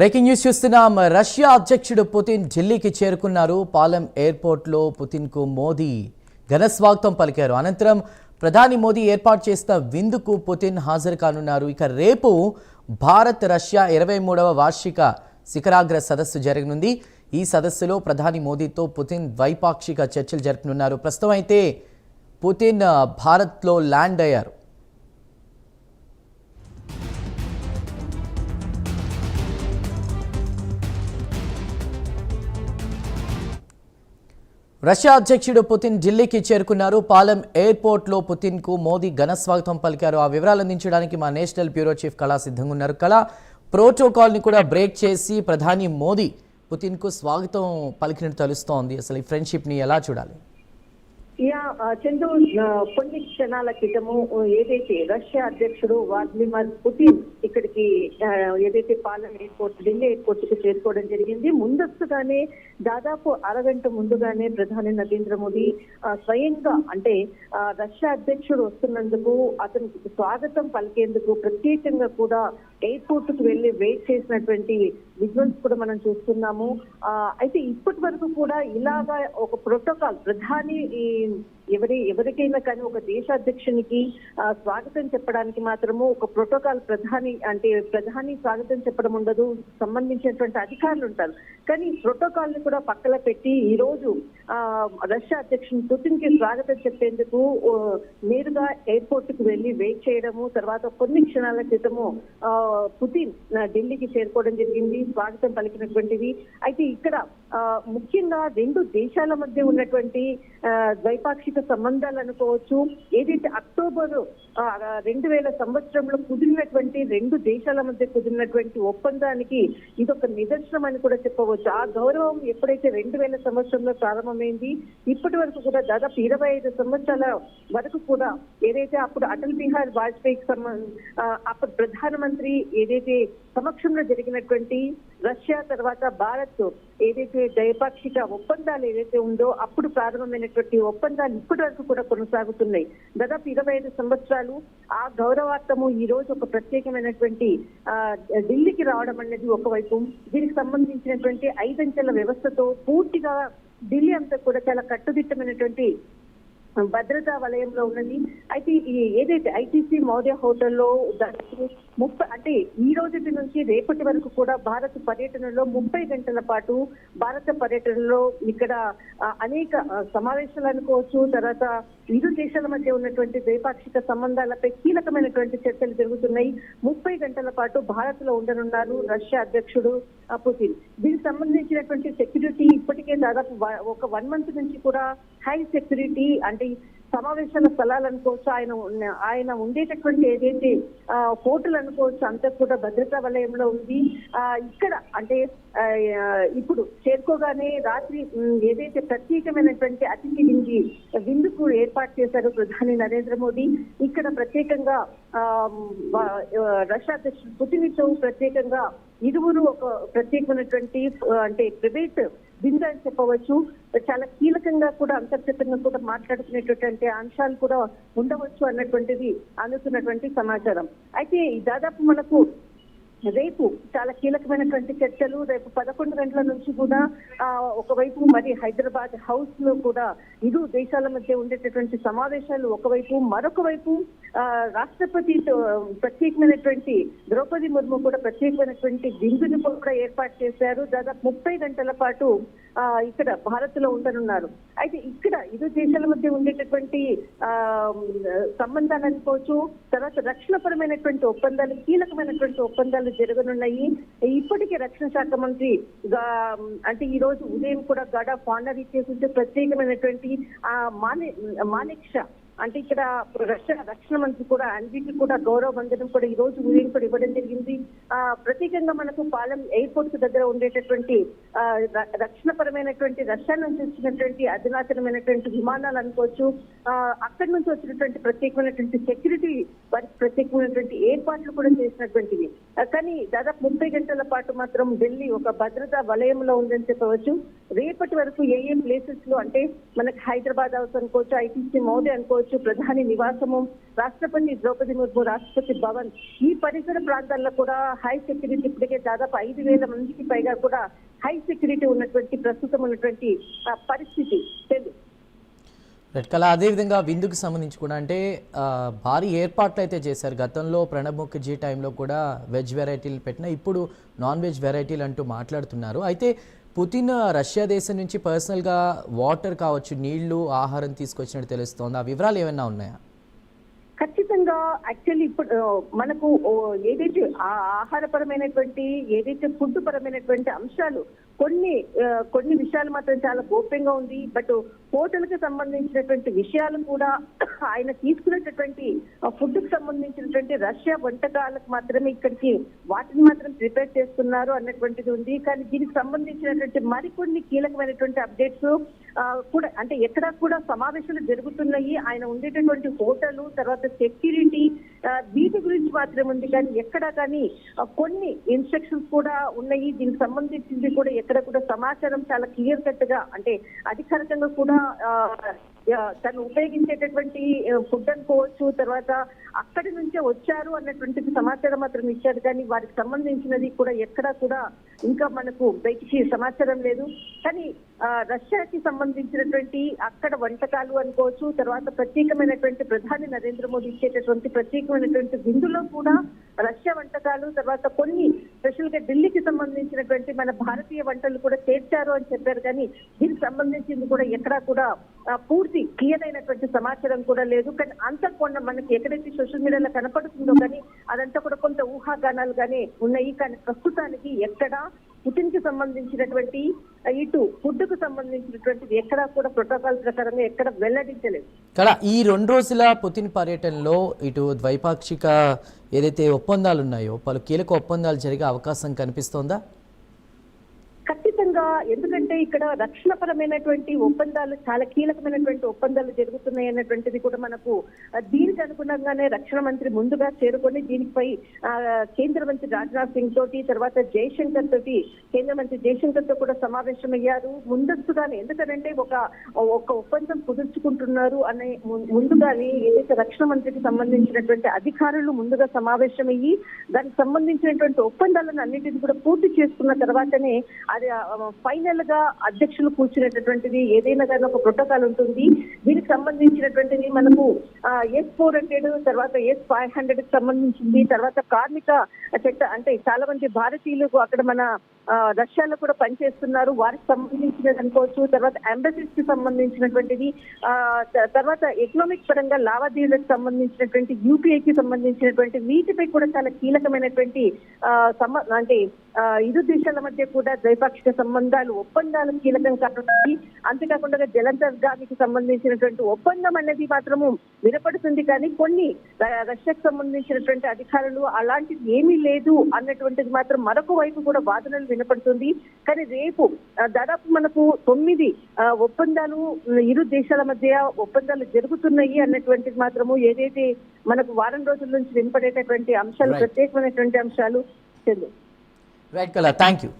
Breaking news చూస్తున్నాం. Russia అధ్యక్షుడు Putin ఢిల్లీకి చేరుకున్నారు. పాలెం ఎయిర్పోర్ట్లో పుతిన్కు మోదీ ఘనస్వాగతం పలికారు. అనంతరం ప్రధాని మోదీ ఏర్పాటు చేసిన విందుకు పుతిన్ హాజరు కానున్నారు. ఇక రేపు భారత్ రష్యా ఇరవై మూడవ వార్షిక శిఖరాగ్ర సదస్సు జరగనుంది. ఈ సదస్సులో ప్రధాని మోదీతో పుతిన్ ద్వైపాక్షిక చర్చలు జరపనున్నారు. ప్రస్తుతం అయితే పుతిన్ భారత్లో ల్యాండ్ అయ్యారు. రష్యా అధ్యక్షుడు పుతిన్ ఢిల్లీకి చేరుకున్నారు. పాలెం ఎయిర్పోర్ట్లో పుతిన్కు మోదీ ఘన స్వాగతం పలికారు. ఆ వివరాలు అందించడానికి మా నేషనల్ బ్యూరో చీఫ్ కళా సిద్ధంగా ఉన్నారు కళా ప్రోటోకాల్ని కూడా బ్రేక్ చేసి ప్రధాని మోదీ పుతిన్కు స్వాగతం పలికినట్టు తెలుస్తోంది. అసలు ఈ ఫ్రెండ్షిప్ని ఎలా చూడాలి? యా చందు కొన్ని క్షణాల క్రితము ఏదైతే రష్యా అధ్యక్షుడు వ్లాదిమిర్ పుతిన్ ఇక్కడికి ఏదైతే పాలన ఎయిర్పోర్ట్ ఢిల్లీ ఎయిర్పోర్ట్కి చేరుకోవడం జరిగింది ముందస్తుగానే దాదాపు అరగంట ముందుగానే ప్రధాని నరేంద్ర మోదీ స్వయంగా అంటే రష్యా అధ్యక్షుడు వస్తున్నందుకు అతనికి స్వాగతం పలికేందుకు ప్రత్యేకంగా కూడా ఎయిర్పోర్ట్కు వెళ్ళి వెయిట్ చేసినటువంటి విజువల్స్ కూడా మనం చూస్తున్నాము. ఆ, అయితే ఇప్పటి వరకు కూడా ఇలాగా ఒక ప్రోటోకాల్ ప్రధాని ఈ ఎవరి ఎవరికైనా కానీ ఒక దేశ అధ్యక్షునికి స్వాగతం చెప్పడానికి మాత్రము ఒక ప్రోటోకాల్ ప్రధాని అంటే ప్రధాని స్వాగతం చెప్పడం ఉండదు సంబంధించినటువంటి అధికారులు ఉంటారు. కానీ ప్రోటోకాల్ని కూడా పక్కన పెట్టి ఈ రోజు ఆ, రష్యా అధ్యక్షుని పుతిన్కి స్వాగతం చెప్పేందుకు నేరుగా ఎయిర్పోర్ట్కు వెళ్ళి వెయిట్ చేయడము తర్వాత కొన్ని క్షణాల క్రితము ఆ, పుతిన్ ఢిల్లీకి చేరుకోవడం జరిగింది స్వాగతం పలికినటువంటిది. అయితే ఇక్కడ ఆ, ముఖ్యంగా రెండు దేశాల మధ్య ఉన్నటువంటి ద్వైపాక్షిక ద్వైపాక్షిక సంబంధాలు అనుకోవచ్చు. ఏదైతే అక్టోబర్ ఆ, రెండు వేల సంవత్సరంలో కుదిరినటువంటి రెండు దేశాల మధ్య కుదిరినటువంటి ఒప్పందానికి ఇదొక నిదర్శనం అని కూడా చెప్పవచ్చు. ఆ గౌరవం ఎప్పుడైతే రెండు వేల సంవత్సరంలో ప్రారంభమైంది ఇప్పటి వరకు కూడా దాదాపు ఇరవై ఐదు సంవత్సరాల వరకు కూడా ఏదైతే అప్పుడు అటల్ బిహారీ వాజ్పేయికి సంబంధ ఆ, అప్పుడు ప్రధానమంత్రి ఏదైతే సమక్షంలో జరిగినటువంటి రష్యా తర్వాత భారత్ ఏదైతే ద్వైపాక్షిక ఒప్పందాలు ఏదైతే ఉందో అప్పుడు ప్రారంభమైనటువంటి ఒప్పందాలు ఇప్పటి వరకు కూడా కొనసాగుతున్నాయి. దాదాపు ఇరవై ఐదు సంవత్సరాలు ఆ గౌరవార్థము ఈ రోజు ఒక ప్రత్యేకమైనటువంటి ఆ, ఢిల్లీకి రావడం అనేది ఒకవైపు. దీనికి సంబంధించినటువంటి ఐదంచెల వ్యవస్థతో పూర్తిగా ఢిల్లీ అంతా కూడా చాలా కట్టుదిట్టమైనటువంటి భద్రతా వలయంలో ఉన్నది. అయితే ఈ ఏదైతే ఐటీసీ మౌర్య హోటల్లో దానికి ముప్పై అంటే ఈ రోజు నుంచి రేపటి వరకు కూడా భారత పర్యటనలో ముప్పై గంటల పాటు భారత పర్యటనలో ఇక్కడ అనేక సమావేశాలు అనుకోవచ్చు తర్వాత ఇరు దేశాల మధ్య ఉన్నటువంటి ద్వైపాక్షిక సంబంధాలపై కీలకమైనటువంటి చర్చలు జరుగుతున్నాయి. ముప్పై గంటల పాటు భారత్లో ఉండనున్నారు రష్యా అధ్యక్షుడు పుతిన్. దీనికి సంబంధించినటువంటి సెక్యూరిటీ ఇప్పటికే దాదాపు ఒక వన్ మంత్ నుంచి కూడా హై సెక్యూరిటీ అంటే సమావేశాల స్థలాలు అనుకోవచ్చు ఆయన ఆయన ఉండేటటువంటి ఏదైతే ఆ, హోటల్ అనుకోవచ్చు అంతా కూడా భద్రతా వలయంలో ఉంది. ఆ, ఇక్కడ అంటే ఇప్పుడు చేరుకోగానే రాత్రి ఏదైతే ప్రత్యేకమైనటువంటి అతిథి వింది విందుకు ఏర్పాటు చేశారు ప్రధాని నరేంద్ర మోదీ. ఇక్కడ ప్రత్యేకంగా ఆ, రష్యా అధ్యక్షుడు పుతిన్తో ప్రత్యేకంగా ఇరువురు ఒక ప్రత్యేకమైనటువంటి అంటే ప్రైవేట్ బిందు అని చెప్పవచ్చు. చాలా కీలకంగా కూడా అంతర్గతంగా కూడా మాట్లాడుకునేటటువంటి అంశాలు కూడా ఉండవచ్చు అన్నటువంటిది అందుతున్నటువంటి సమాచారం. అయితే ఈ దాదాపు మనకు రేపు చాలా కీలకమైనటువంటి చర్చలు రేపు పదకొండు గంటల నుంచి కూడా ఆ, ఒకవైపు మరి హైదరాబాద్ హౌస్లో కూడా ఇరు దేశాల మధ్య ఉండేటటువంటి సమావేశాలు ఒకవైపు మరొక వైపు ఆ, రాష్ట్రపతి ప్రత్యేకమైనటువంటి ద్రౌపది ముర్ము కూడా ప్రత్యేకమైనటువంటి విందుని కూడా ఏర్పాటు చేశారు. దాదాపు ముప్పై గంటల పాటు ఆ, ఇక్కడ భారత్లో ఉండనున్నారు. అయితే ఇక్కడ ఇరు దేశాల మధ్య ఉండేటటువంటి ఆ సంబంధాలు అనుకోవచ్చు తర్వాత రక్షణపరమైనటువంటి ఒప్పందాలు కీలకమైనటువంటి ఒప్పందాలు జరగనున్నాయి. ఇప్పటికే రక్షణ శాఖ మంత్రి అంటే ఈ రోజు ఉదయం కూడా గడ ఫాండర్ ఆనర్ ఇచ్చేసి ప్రత్యేకమైనటువంటి ఆ మానే మానేక్ షా అంటే ఇక్కడ రక్షణ రక్షణ మంత్రి కూడా అన్నిటికీ కూడా గౌరవ వందనం కూడా ఈ రోజు ఉదయం కూడా ఇవ్వడం జరిగింది. ఆ ప్రత్యేకంగా మనకు పాలెం ఎయిర్పోర్ట్ దగ్గర ఉండేటటువంటి ఆ ర- రక్షణపరమైనటువంటి రష్యా నుంచి వచ్చినటువంటి అధునాతనమైనటువంటి విమానాలు అనుకోవచ్చు ఆ అక్కడి నుంచి వచ్చినటువంటి ప్రత్యేకమైనటువంటి సెక్యూరిటీ వారికి ప్రత్యేకమైనటువంటి ఏర్పాట్లు కూడా చేసినటువంటివి. కానీ దాదాపు ముప్పై గంటల పాటు మాత్రం ఢిల్లీ ఒక భద్రతా వలయంలో ఉందని చెప్పవచ్చు. రేపటి వరకు ఏ ఏ ప్లేసెస్లో అంటే మనకి హైదరాబాద్ హౌస్ అనుకోవచ్చు ఐటీసీ మోదీ అనుకోవచ్చు ప్రధాని నివాసము రాష్ట్రపతి ద్రౌపది ముర్ము రాష్ట్రపతి భవన్ ఈ పరిసర ప్రాంతాల్లో కూడా హై సెక్యూరిటీ ఇప్పటికే దాదాపు ఐదు వేల మందికి పైగా కూడా హై సెక్యూరిటీ ఉన్నటువంటి ప్రస్తుతం ఉన్నటువంటి పరిస్థితి. రైట్ కలా అదేవిధంగా విందుకు సంబంధించి కూడా అంటే భారీ ఏర్పాట్లు అయితే చేశారు. గతంలో ప్రణబ్ ముఖర్జీ టైంలో కూడా వెజ్ వెరైటీలు పెట్టిన ఇప్పుడు నాన్ వెజ్ వెరైటీలు అంటూ మాట్లాడుతున్నారు. అయితే పుతిన్ రష్యా దేశం నుంచి పర్సనల్గా వాటర్ కావచ్చు నీళ్ళు ఆహారం తీసుకొచ్చినట్టు తెలుస్తోంది. ఆ వివరాలు ఏమైనా ఉన్నాయా? ఖచ్చితంగా యాక్చువల్లీ ఇప్పుడు మనకు ఏదైతే ఆహారపరమైనటువంటి ఏదైతే ఫుడ్ పరమైనటువంటి అంశాలు కొన్ని కొన్ని విషయాలు మాత్రం చాలా గోప్యంగా ఉంది. బట్ హోటల్కి సంబంధించినటువంటి విషయాలు కూడా ఆయన తీసుకునేటటువంటి ఫుడ్కు సంబంధించినటువంటి రష్యా వంటకాలకు మాత్రమే ఇక్కడికి వాటిని మాత్రం ప్రిపేర్ చేస్తున్నారు అన్నటువంటిది ఉంది. కానీ దీనికి సంబంధించినటువంటి మరికొన్ని కీలకమైనటువంటి అప్డేట్స్ కూడా అంటే ఎక్కడ కూడా సమావేశాలు జరుగుతున్నాయి. ఆయన ఉండేటటువంటి హోటల్ తర్వాత సెక్యూరిటీ వీటి గురించి మాత్రం ఉంది కానీ ఎక్కడ కానీ కొన్ని ఇన్స్ట్రక్షన్స్ కూడా ఉన్నాయి. దీనికి సంబంధించింది కూడా ఎక్కడ కూడా సమాచారం చాలా క్లియర్ కట్గా అంటే అధికారికంగా కూడా ఆ, తను ఉపయోగించేటటువంటి ఫుడ్ అనుకోవచ్చు తర్వాత అక్కడి నుంచే వచ్చారు అన్నటువంటి సమాచారం మాత్రం ఇచ్చారు కానీ వారికి సంబంధించినది కూడా ఎక్కడా కూడా ఇంకా మనకు బయటికి సమాచారం లేదు. కానీ ఆ, రష్యాకి సంబంధించినటువంటి అక్కడ వంటకాలు అనుకోవచ్చు తర్వాత ప్రత్యేకమైనటువంటి ప్రధాని నరేంద్ర మోదీ ఇచ్చేటటువంటి ప్రత్యేకమైనటువంటి విందులో కూడా రష్యా వంటకాలు తర్వాత కొన్ని స్పెషల్గా ఢిల్లీకి సంబంధించినటువంటి మన భారతీయ వంటలు కూడా చేర్చారు అని చెప్పారు. కానీ దీనికి సంబంధించింది కూడా ఎక్కడా కూడా పూర్తి క్లియర్ అయినటువంటి సమాచారం కూడా లేదు. కానీ అంత కొండ మనకి ఎక్కడైతే సోషల్ మీడియాలో కనపడుతుందో కానీ అదంతా కూడా కొంత ఊహాగానాలు కానీ ఉన్నాయి. కానీ ప్రస్తుతానికి ఎక్కడ పుటిన్కి సంబంధించినటువంటి ఇటు ఫుడ్కు సంబంధించినటువంటిది ఎక్కడా కూడా ప్రోటోకాల్ ప్రకారంగా ఎక్కడ వెల్లడించలేదు. కదా ఈ రెండు రోజుల పుతిన్ పర్యటనలో ఇటు ద్వైపాక్షిక ఏదైతే ఒప్పందాలు ఉన్నాయో పలు కీలక ఒప్పందాలు జరిగే అవకాశం కనిపిస్తోందా? ఖచ్చితంగా ఎందుకంటే ఇక్కడ రక్షణపరమైనటువంటి ఒప్పందాలు చాలా కీలకమైనటువంటి ఒప్పందాలు జరుగుతున్నాయి అన్నటువంటిది కూడా మనకు దీనికి అనుగుణంగానే రక్షణ మంత్రి ముందుగా చేరుకొని దీనిపై ఆ, కేంద్ర మంత్రి రాజ్నాథ్ సింగ్ తోటి తర్వాత జయశంకర్ తోటి కేంద్ర మంత్రి జయశంకర్తో కూడా సమావేశమయ్యారు. ముందస్తుగానే ఎందుకంటే ఒక ఒక ఒప్పందం కుదుర్చుకుంటున్నారు అనే ముందుగానే ఏదైతే రక్షణ మంత్రికి సంబంధించినటువంటి అధికారులు ముందుగా సమావేశమయ్యి దానికి సంబంధించినటువంటి ఒప్పందాలను అన్నింటిని కూడా పూర్తి చేసుకున్న తర్వాతనే అది ఫైనల్గా అధ్యక్షులు కూర్చునేటటువంటిది ఏదైనా కానీ ఒక ప్రోటోకాల్ ఉంటుంది. దీనికి సంబంధించినటువంటిది మనకు ఎస్ ఫోర్ హండ్రెడ్ తర్వాత ఎస్ ఫైవ్ హండ్రెడ్కి సంబంధించింది తర్వాత కార్మిక చట్ట అంటే చాలా మంది భారతీయులకు అక్కడ మన ఆ, రష్యాలో కూడా పనిచేస్తున్నారు. వారికి సంబంధించినది అనుకోవచ్చు తర్వాత ఎంబసీస్కి సంబంధించినటువంటిది తర్వాత ఎకనామిక్ పరంగా లావాదేవీలకు సంబంధించినటువంటి యూపీఐ కి సంబంధించినటువంటి వీటిపై కూడా చాలా కీలకమైనటువంటి అంటే ఇరు దేశాల మధ్య కూడా ద్వైపాక్షిక సంబంధాలు ఒప్పందాలు కీలకం కాబట్టి అంతేకాకుండా జలంతర్గామికి సంబంధించినటువంటి ఒప్పందం అనేది మాత్రము వినపడుతుంది కానీ కొన్ని రష్యాకు సంబంధించినటువంటి అధికారులు అలాంటిది ఏమీ లేదు అన్నటువంటిది మాత్రం మరొక వైపు కూడా వాదనలు వినపడుతుంది. కానీ రేపు దాదాపు మనకు తొమ్మిది ఒప్పందాలు ఇరు దేశాల మధ్య ఒప్పందాలు జరుగుతున్నాయి అన్నటువంటిది మాత్రము ఏదైతే మనకు వారం రోజుల నుంచి వినపడేటటువంటి అంశాలు. ప్రత్యేకమైనటువంటి అంశాలు చెందు. రైట్ కలా థ్యాంక్ యూ